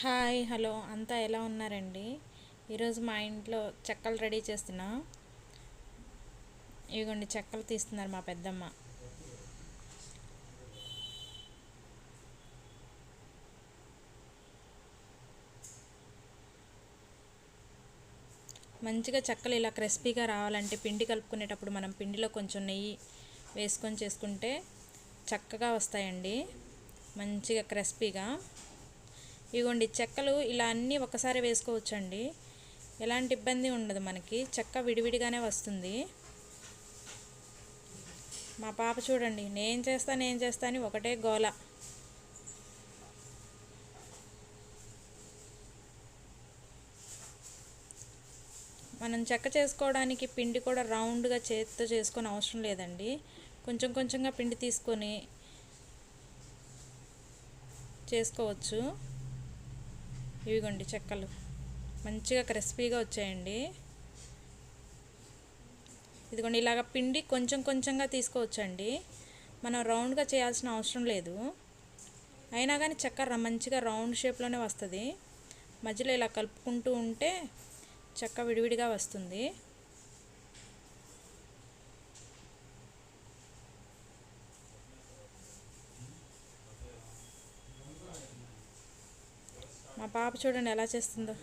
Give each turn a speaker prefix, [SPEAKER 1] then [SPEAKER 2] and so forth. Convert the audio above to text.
[SPEAKER 1] Hi hello. అంతా ఎలా ఉన్నారండి? ఈరోజు మా ఇంట్లో చెక్కలు రెడీ చేస్తున్నా. ఇవిగోండి చెక్కలు తీస్తున్నారు మా పెద్దమ్మ. మంచిగా చెక్కలు ఇలా క్రిస్పీగా రావాలంటే పిండి కలుపుకునేటప్పుడు మనం పిండిలో కొంచెం నెయ్యి వేసుకొని చేసుకుంటే చక్కగా వస్తాయండి. మంచిగా క్రిస్పీగా. ఇగోండి చెక్కలు ఇలా అన్నీ ఒకసారి వేసుకోవచ్చండి. ఎలాంటి ఇబ్బంది ఉండదు మనకి. చెక్క విడివిడిగానే వస్తుంది. మా పాప చూడండి నేను చేస్తా నేను చేస్తా అని ఒకటే గోల. మనం చెక్క చేసుకోవడానికి పిండి కూడా రౌండ్గా చేతితో చేసుకొని అవసరం లేదండి. కొంచెం కొంచెంగా పిండి తీసుకొని చేసుకోవచ్చు. ఇవిగోండి చెక్కలు. మంచిగా క్రిస్పీగా వచ్చాయండి. ఇదిగోండి ఇలాగ పిండి కొంచెం కొంచెంగా తీసుకోవచ్చండి. మనం రౌండ్గా చేయాల్సిన అవసరం లేదు. అయినా కానీ చెక్క మంచిగా రౌండ్ షేప్లోనే వస్తుంది. మధ్యలో ఇలా కలుపుకుంటూ ఉంటే చెక్క విడివిడిగా వస్తుంది. మా పాప చూడండి ఎలా చేస్తుందో.